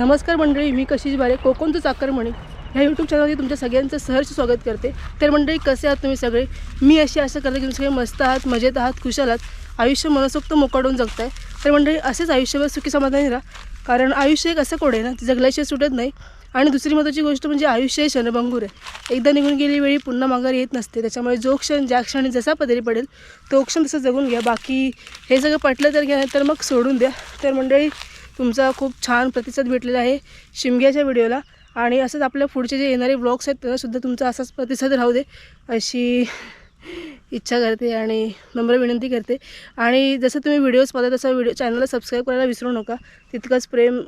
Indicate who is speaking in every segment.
Speaker 1: नमस्कार मंडळी मी कशिश बारे कोकणचं चाकरमणी म्हणे ह्या यूट्यूब चॅनलमध्ये तुमच्या सगळ्यांचं सहर्ष स्वागत करते. तर मंडळी कसे आहात तुम्ही सगळे? मी अशी आशा करते की तुम्ही सगळे मस्त आहात मजेत आहात खुशाल आहात. आयुष्य मनसोक्त मोकाडून जगताय. तर मंडळी असेच आयुष्यभर सुखी समाधानी राहा. कारण आयुष्य एक असं कोड आहे ना ती जगल्याशिवाय सुटत नाही. आणि दुसरी महत्त्वाची गोष्ट म्हणजे आयुष्य हे क्षणभंगूर आहे. एकदा निघून गेली वेळी पुन्हा माघार येत नसते. त्याच्यामुळे जो क्षण ज्या क्षणी जसा पदरी पडेल तो क्षण तसं जगून घ्या. बाकी हे सगळं पटलं तर घ्या तर मग सोडून द्या. तर मंडळी तुमचा खूप छान प्रतिसाद भेटलेला आहे शिमग्याच्या व्हिडिओला. आणि असंच आपल्या पुढचे जे येणारे ब्लॉग्स आहेत त्यांनासुद्धा तुमचा असाच प्रतिसाद राहू दे अशी इच्छा करते आणि नम्र विनंती करते. आणि जसं तुम्ही व्हिडिओज पाहता तसं व्हिडिओ चॅनलला सबस्क्राईब करायला विसरू नका. तितकंच प्रेम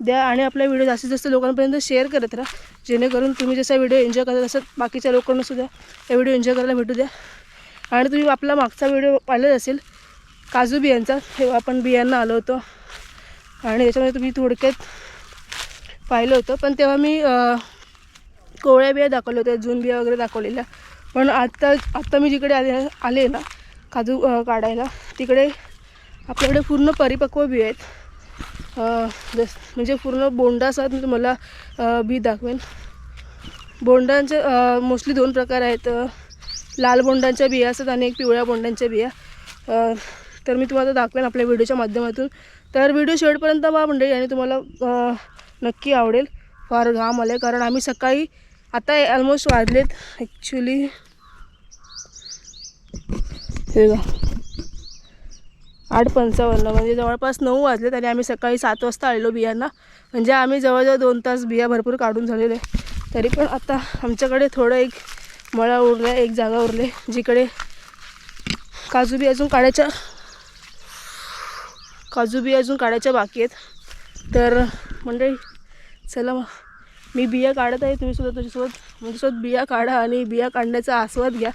Speaker 1: द्या आणि आपला व्हिडिओ जास्तीत जास्त लोकांपर्यंत शेअर करत राहा. जेणेकरून तुम्ही जसा व्हिडिओ एन्जॉय करता तसं बाकीच्या लोकांनासुद्धा या व्हिडिओ एन्जॉय करायला भेटू द्या. आणि तुम्ही आपला मागचा व्हिडिओ पाहिलाच असेल काजू बियांचा तेव्हा आपण बियांना आलो होतो. आणि त्याच्यामध्ये तुम्ही थोडक्यात पाहिलं होतं. पण तेव्हा मी कोवळ्या बिया दाखवल्या होत्या जून बिया वगैरे दाखवलेल्या. पण आत्ता आत्ता मी जिकडे आले आले ना काजू काढायला तिकडे आपल्याकडे पूर्ण परिपक्व बिया आहेत. जस म्हणजे पूर्ण बोंडासह मी तुम्हाला बी दाखवेन. बोंडांचे मोस्टली दोन प्रकार आहेत. लाल बोंडांच्या बिया असतात आणि एक पिवळ्या बोंडांच्या बिया. तर मी तुम्हाला दाखवेन आपल्या व्हिडिओच्या माध्यमातून. तर व्हिडिओ शेवटपर्यंत बा मंडळी आणि तुम्हाला नक्की आवडेल फार घाम आले कारण आम्ही सकाळी आता ऑलमोस्ट वाजलेत ॲक्च्युली हे बघा. आठ पंचावन्न म्हणजे जवळपास नऊ वाजलेत आणि आम्ही सकाळी सात वाजता आलेलो बियांना. म्हणजे आम्ही जवळजवळ दोन तास बिया भरपूर काढून झालेले तरी पण आता आमच्याकडे थोडं एक मळा उरला एक जागा उरले जिकडे काजू बी अजून काढायच्या काजू बिया अजून काढायच्या बाकी आहेत. तर मंडळी चला मग. मी बिया काढत आहे तुम्ही सुद्धा तुझ्यासोबत माझ्यासोबत बिया काढा आणि बिया काढण्याचा आस्वाद घ्या.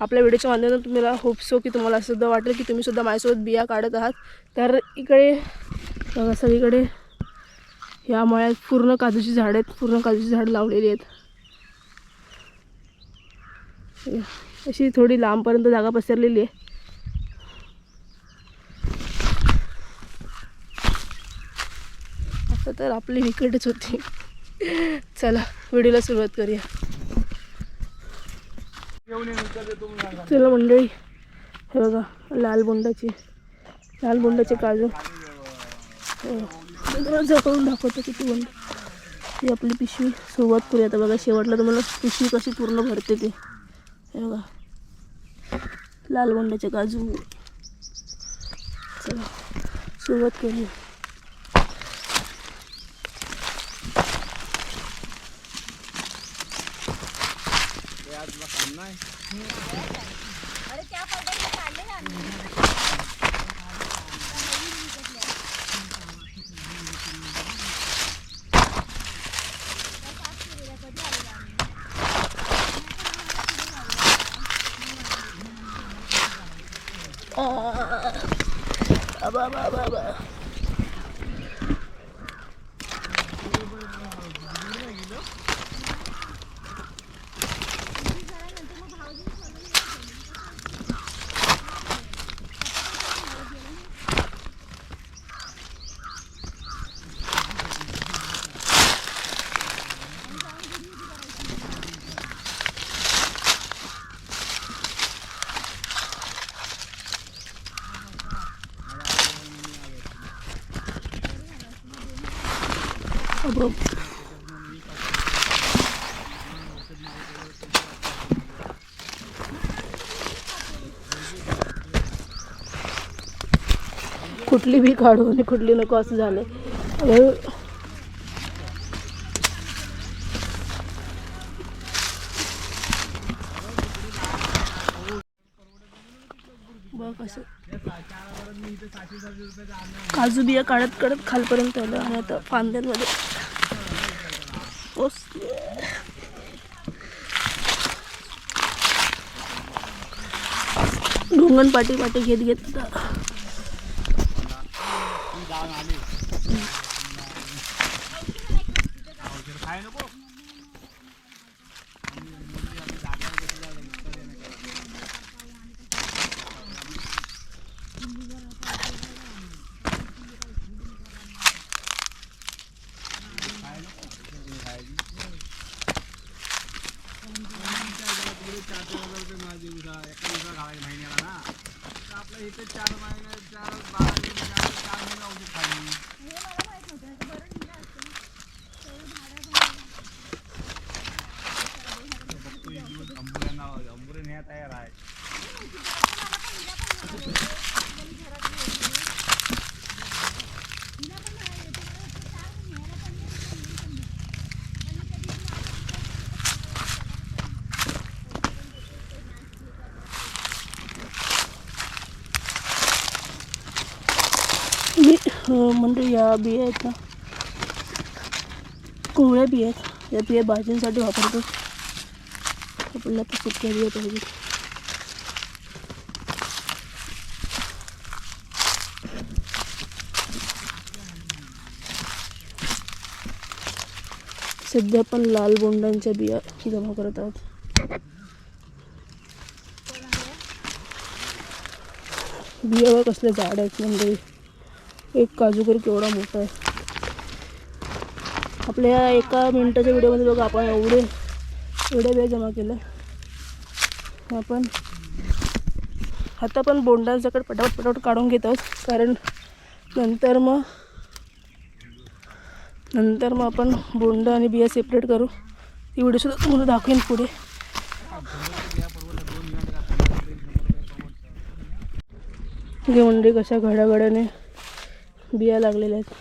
Speaker 1: आपल्या व्हिडिओच्या माध्यमातून तुम्हाला होप सो हो की तुम्हाला सुद्धा वाटेल की तुम्ही सुद्धा माझ्यासोबत बिया काढत आहात. तर इकडे बघा सगळीकडे या मळ्यात पूर्ण काजूची झाडं आहेत पूर्ण काजूची झाडं लावलेली आहेत. अशी थोडी लांबपर्यंत जागा पसरलेली आहे आता तर आपली विकेटच होती. चला व्हिडिओला सुरुवात करूया. चला मंडळी हे बघा लाल बोंडाची लाल बोंडाचे काजू हो. जवळून दाखवतो किती बोंड. ही आपली पिशवी. सुरुवात करूया आता बघा शेवटला तुम्हाला पिशवी कशी पूर्ण भरते ते. हे बघा. लाल बोंडाचे काजू. चला सुरुवात करूया. आबा बा बा बा कुठली बी काढू आणि कुठली नको असं झालंय. बघ काजू बिया काढत काढत खालपर्यंत आलं आणि आता फांद्यांमध्ये. ढोंगण पाठी पाठी घेत घेत आता म्हणजे या बिया आहेत ना कोवळ्या बिया आहेत. या बिया भाज्यांसाठी वापरतो. आपल्याला आता सुक्या बिया पाहिजे सध्या पण लाल बोंडांच्या बिया जमा करत आहोत. बिया कसले झाड आहेत म्हणजे एक काजूकर केवढा मोठा आहे. आपल्या एका मिनटाच्या व्हिडिओमध्ये बघा आपण एवढे एवढे बिया जमा केलं आपण आता पण बोंडांसकट पटापट पटापट काढून घेत आहोत. कारण नंतर मग नंतर मग आपण बोंड आणि बिया सेपरेट करू. ती व्हिडिओसुद्धा तुम्हाला दाखवेन पुढे. हे म्हणजे कशा घड्याघड्याने. बिया लागलेल्या आहेत.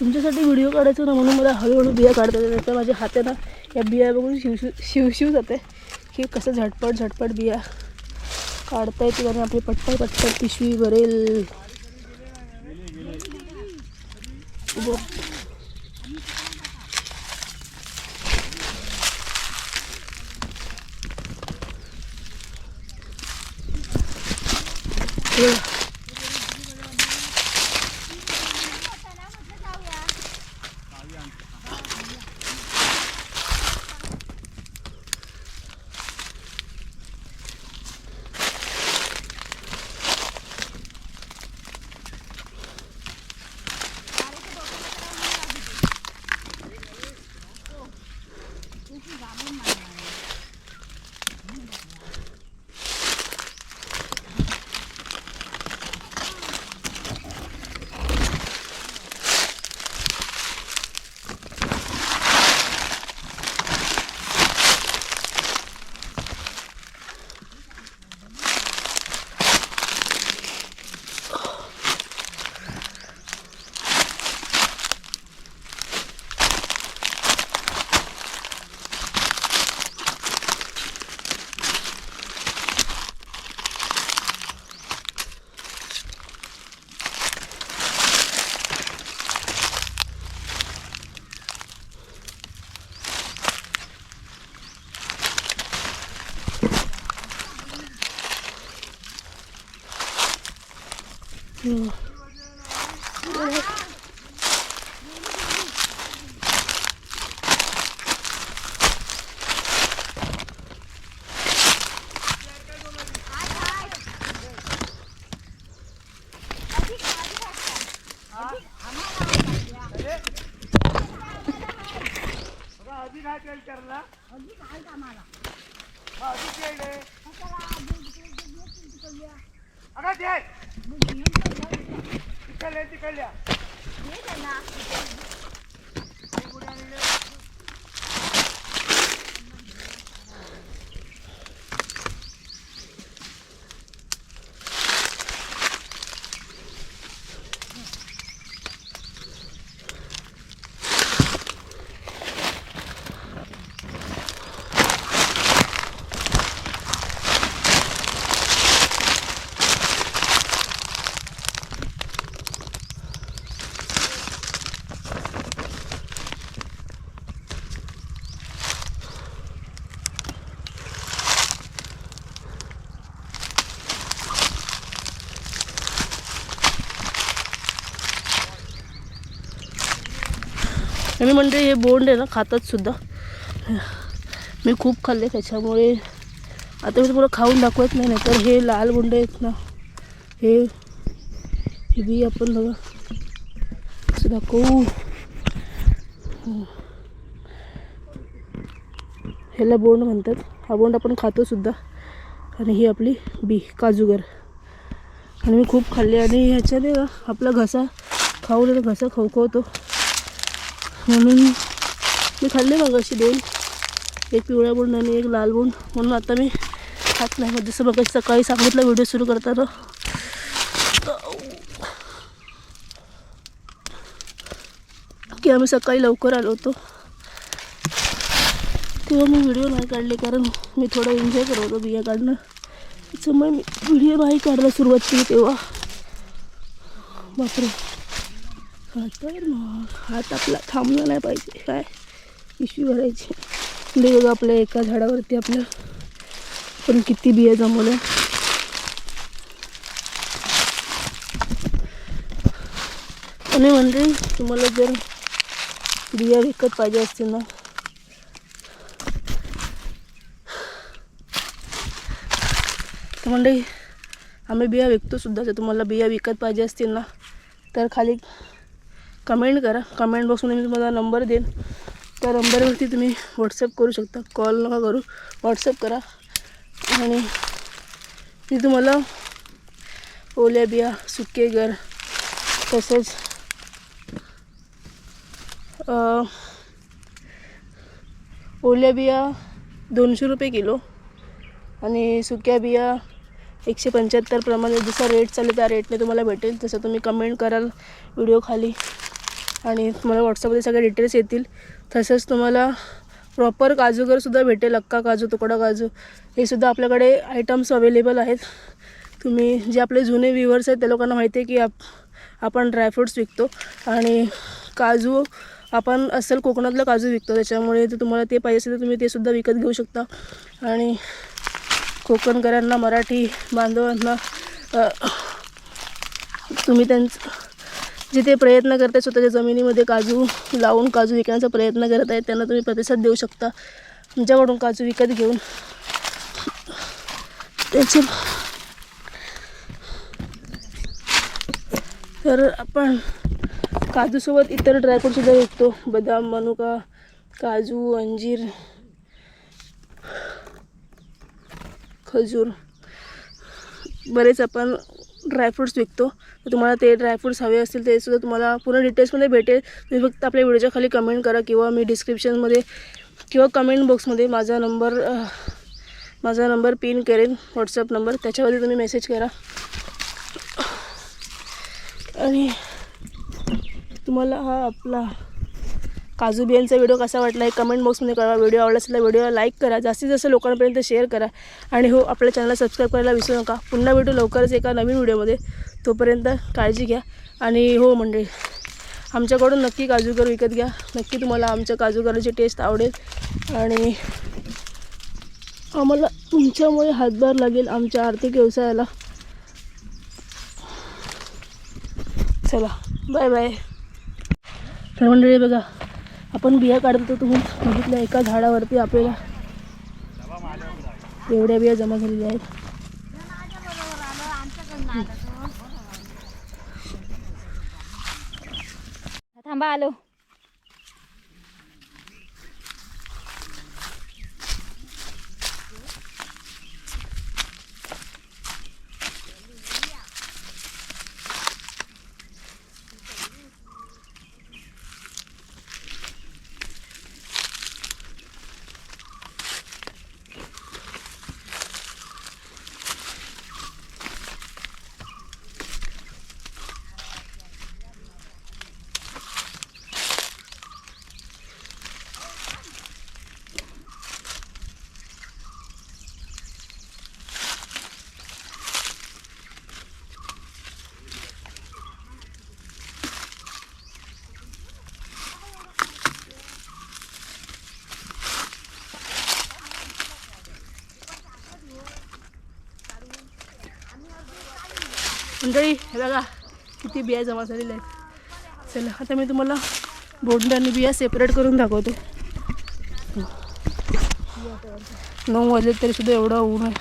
Speaker 1: तुमच्यासाठी व्हिडिओ काढायचो ना म्हणून मला हळूहळू बिया काढता येतात. तर माझ्या हाताला या बिया बघून शिवशिव शिवशिव जाते. की कसं झटपट झटपट बिया काढता येतील आणि आपली पटपट पटपट पिशवी भरेल. ब- हे बघा. हम्म.
Speaker 2: आधी काय तेल करला आधी केले अगं ते तिकडले तिकडल्या.
Speaker 1: आणि म्हणजे हे बोंड आहे ना खातात सुद्धा. मी खूप खाल्ले त्याच्यामुळे आता मी तुम्हाला खाऊन दाखवत नाही नाही तर हे लाल बोंड आहेत ना हे हे बी आपण बघा. असं दाखवू. ह्याला बोंड म्हणतात. हा बोंड आपण खातो सुद्धा. आणि ही आपली बी काजूगर. आणि मी खूप खाल्ली. आणि ह्याच्याने ना आपला घसा खाऊन घसा खवखवतो. म्हणून मी खाल्ले मग अशी दोन. एक पिवळा बोंड आणि एक लाल बोंड. म्हणून आता मी खात नाही. मग जसं मग सकाळी सांगितलं व्हिडिओ सुरू करताना. की आम्ही सकाळी लवकर आलो होतो. तेव्हा मी व्हिडिओ नाही काढले कारण मी थोडं एन्जॉय करत होतो बिया काढणं. त्याच्यामुळे मी व्हिडिओ नाही काढायला सुरुवात केली तेव्हा. बापरे. तर मग हात आपला थांबला नाही पाहिजे. काय? पिशवी भरायची. म्हणजे बघा आपल्या एका झाडावरती आपल्या. पण किती बिया जमवल्या. आणि म्हणजे तुम्हाला जर बिया विकत पाहिजे असतील ना. तर म्हणजे आम्ही बिया विकतो सुद्धा. जर तुम्हाला बिया विकत पाहिजे असतील ना तर खाली कमेंट करा. कमेंट बॉक्समध्ये मी तुम्हाला नंबर देईन. त्या नंबरवरती तुम्ही व्हॉट्सअप करू शकता. कॉल नका करू. व्हॉट्सअप करा. आणि मी तुम्हाला ओल्या बिया सुके घर तसंच ओल्या बिया दोनशे रुपये किलो आणि सुक्या बिया एकशे पंच्याहत्तर प्रमाणे. जसा रेट चालेल त्या रेटने तुम्हाला भेटेल. तसं तुम्ही कमेंट कराल व्हिडिओ खाली. आणि तुम्हाला व्हॉट्सअपमध्ये सगळे डिटेल्स येतील. तसंच तुम्हाला प्रॉपर काजूगरसुद्धा भेटेल अक्का काजू तुकडा काजू. हे सुद्धा आपल्याकडे आयटम्स अवेलेबल आहेत. तुम्ही जे आपले जुने व्ह्युअर्स आहेत त्या लोकांना माहिती आहे की आप आपण ड्रायफ्रूट्स विकतो. आणि काजू आपण असेल कोकणातलं काजू विकतो. त्याच्यामुळे जर तुम्हाला ते पाहिजे असेल तर तुम्ही ते सुद्धा विकत घेऊ शकता. आणि कोकणकरांना मराठी बांधवांना तुम्ही त्यांचं जिथे प्रयत्न करताय स्वतःच्या जमिनीमध्ये काजू लावून काजू विकण्याचा प्रयत्न करत आहेत त्यांना तुम्ही प्रतिसाद देऊ शकता. तुमच्याकडून काजू विकत घेऊन त्याचे तर आपण काजूसोबत इतर ड्रायफ्रूटसुद्धा विकतो. बदाम मनुका काजू अंजीर खजूर. बरेच आपण ड्रायफ्रूट्स विकतो. तर तुम्हाला ते ड्रायफ्रूट्स हवे असतील ते सुद्धा तुम्हाला पूर्ण डिटेल्समध्ये भेटेल. तुम्ही फक्त आपल्या व्हिडिओच्या खाली कमेंट करा किंवा मी डिस्क्रिप्शनमध्ये किंवा कमेंट बॉक्समध्ये माझा नंबर माझा नंबर पिन करेन व्हॉट्सअप नंबर त्याच्यावरती तुम्ही मेसेज करा. आणि तुम्हाला हा आपला काजू बियांचा व्हिडिओ कसा वाटला आहे कमेंट बॉक्समध्ये कळवा. व्हिडिओ आवडला असेल तर व्हिडिओला लाईक करा. जास्तीत जास्त लोकांपर्यंत शेअर करा. आणि हो आपल्या चॅनलला सबस्क्राईब करायला विसरू नका. पुन्हा भेटू लवकरच एका नवीन व्हिडिओमध्ये तोपर्यंत काळजी घ्या. आणि हो मंडळी आमच्याकडून नक्की काजूगर विकत घ्या. नक्की तुम्हाला आमच्या काजूगराची टेस्ट आवडेल. आणि आम्हाला तुमच्यामुळे हातभार लागेल आमच्या आर्थिक व्यवसायाला. चला बाय बाय तर मंडळी बघा. आपण बिया काढत होतो तुम्ही बघितलं एका झाडावरती आपल्याला एवढ्या बिया जमा झालेल्या आहेत.
Speaker 3: थांबा आलो.
Speaker 1: मंडळी हे बघा किती बिया जमा झालेल्या आहेत. चला आता मी तुम्हाला बोंड आणि बिया सेपरेट करून दाखवते. नऊ वाजले तरी सुद्धा एवढं ऊन आहे.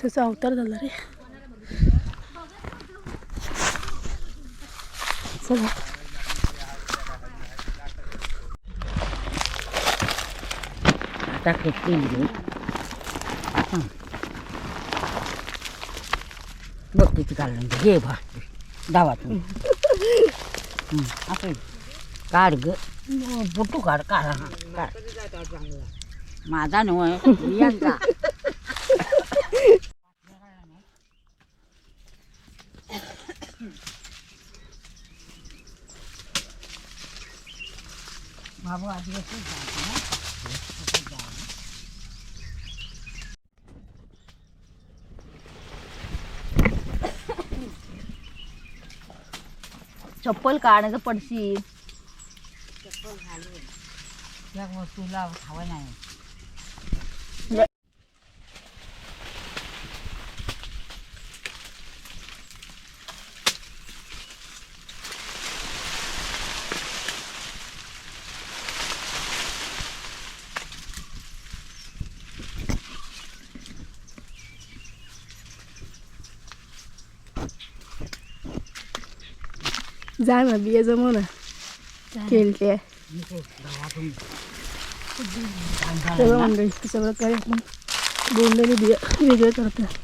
Speaker 1: त्याचा अवतार झाला रे? चला.
Speaker 3: आता केली बघ किती काढलं. घे भा डावातून असं काढ ग. बुटू काढ काढ. हा काढ. माझा नव यांचा. बाबू आदिवासी
Speaker 4: चप्पल काढायचं पडशी
Speaker 3: या वस्तूला हवं नाही.
Speaker 1: जा ना बिया जमव ना केलते सगळं मंडळी ते सगळं काय आपण बोललेली बिया वेगळं करतात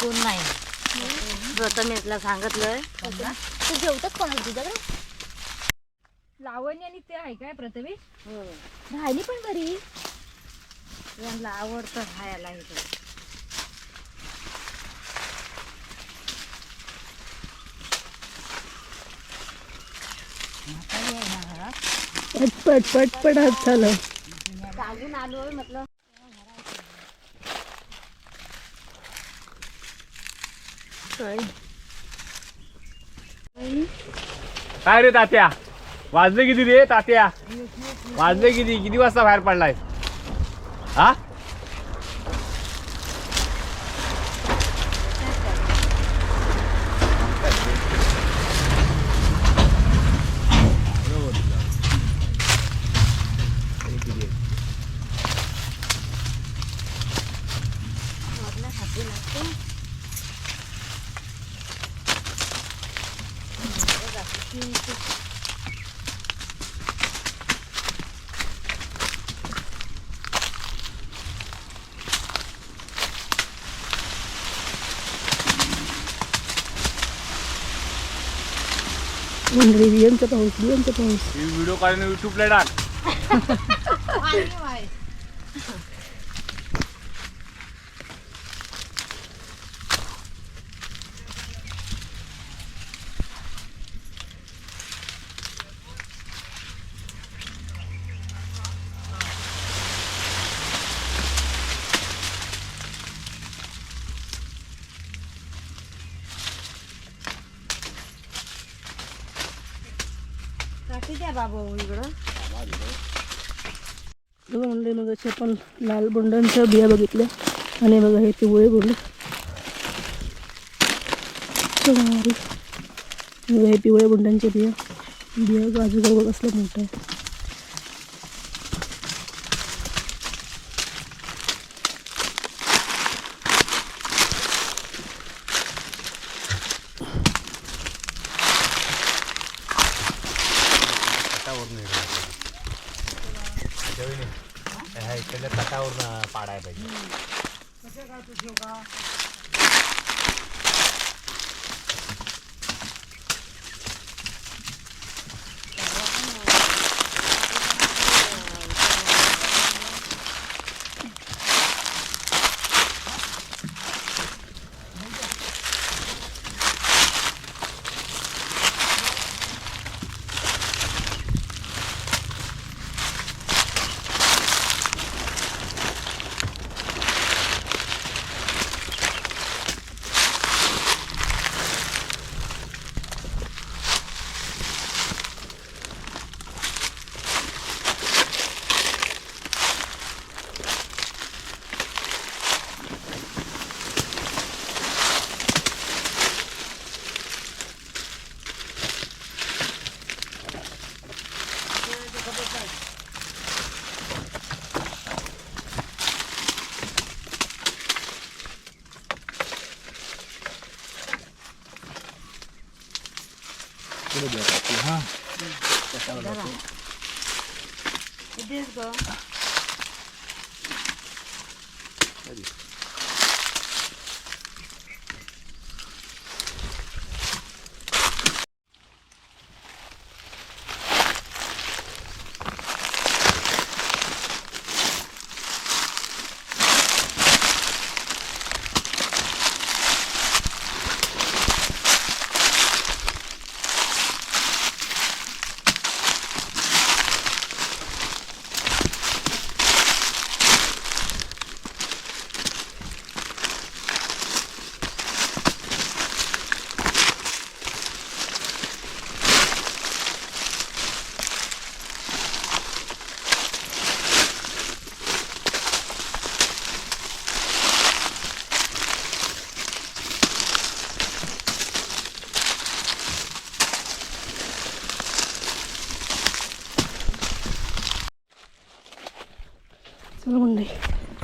Speaker 3: कोण नाही प्रथमेशला सांगितलंय.
Speaker 4: तू जेवतात कोणाला तुझ्याकडे? लावणी आणि ते आहे काय प्रथमेश? राहिली पण बरी
Speaker 3: यांना आवडतं खायला इथं म्हातारी आहे ना घरात
Speaker 1: पटपट पटपट हात झालं
Speaker 4: सांगून आलो म्हटलं.
Speaker 2: काय? काय रे तात्या? वाजले किती रे तात्या? वाजले किती? किती वाजता बाहेर पडलाय? हा?
Speaker 1: मंडळी बियांचा पाऊस बियांचा पाऊस
Speaker 2: व्हिडिओ काढून युट्यूबला टाक
Speaker 3: माती द्या बाबा इकडं.
Speaker 1: बघा मंडळी मग असे आपण लाल बोंडांच्या बिया बघितल्या. आणि बघा हे पिवळे बोंड. बघा हे पिवळ्या बोंडांच्या बिया. बिया बाजूला बघ असलं मोठं आहे
Speaker 2: इकडल्या तटावरून पाडाय पाहिजे
Speaker 1: चला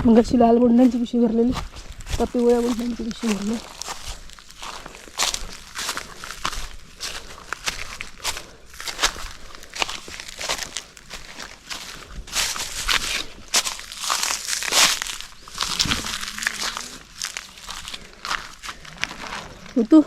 Speaker 1: मग अशी लाल बोंडांची पिशवी भरलेली त्या पिवळ्या बोंडांची पिशवी भरली ऋतू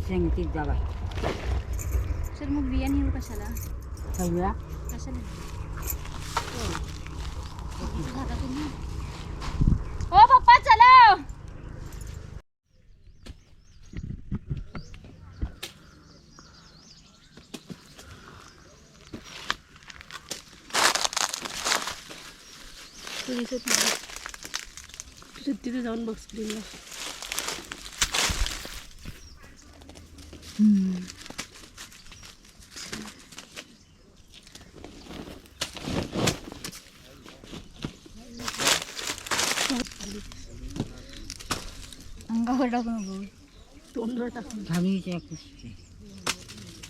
Speaker 3: पेन्शन ती जावा
Speaker 4: चल मग बिया नेऊ कशाला?
Speaker 3: सगळ्या
Speaker 4: कशाला ओ पप्पा चला.
Speaker 1: तू दिसत नाही तुझ्या तिथे जाऊन बघ स्क्रीनला
Speaker 4: 음. 안
Speaker 1: 가려고
Speaker 3: 뭐. 좀 놀다 가면 이제 갖고 싶지.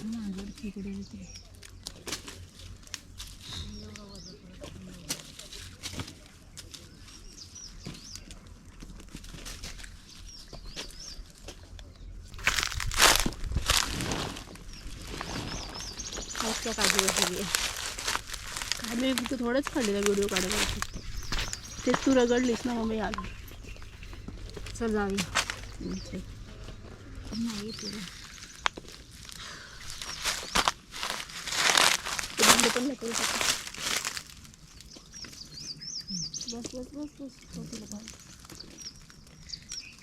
Speaker 3: 엄마, 이렇게 그래야 돼.
Speaker 1: मस्त काढली सगळी काढले फक्त थोडंच काढलेला व्हिडिओ काढायला ते तू रगडलीस ना मम्मी मी आलो.
Speaker 4: चल जाऊया नाही तुला
Speaker 1: पण नाही बस बस बस बस.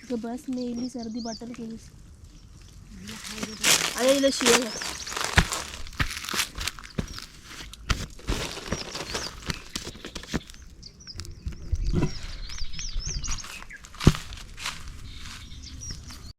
Speaker 1: हो, बस मी सर्दी बाटल केलीस. अरे हिला शिवाय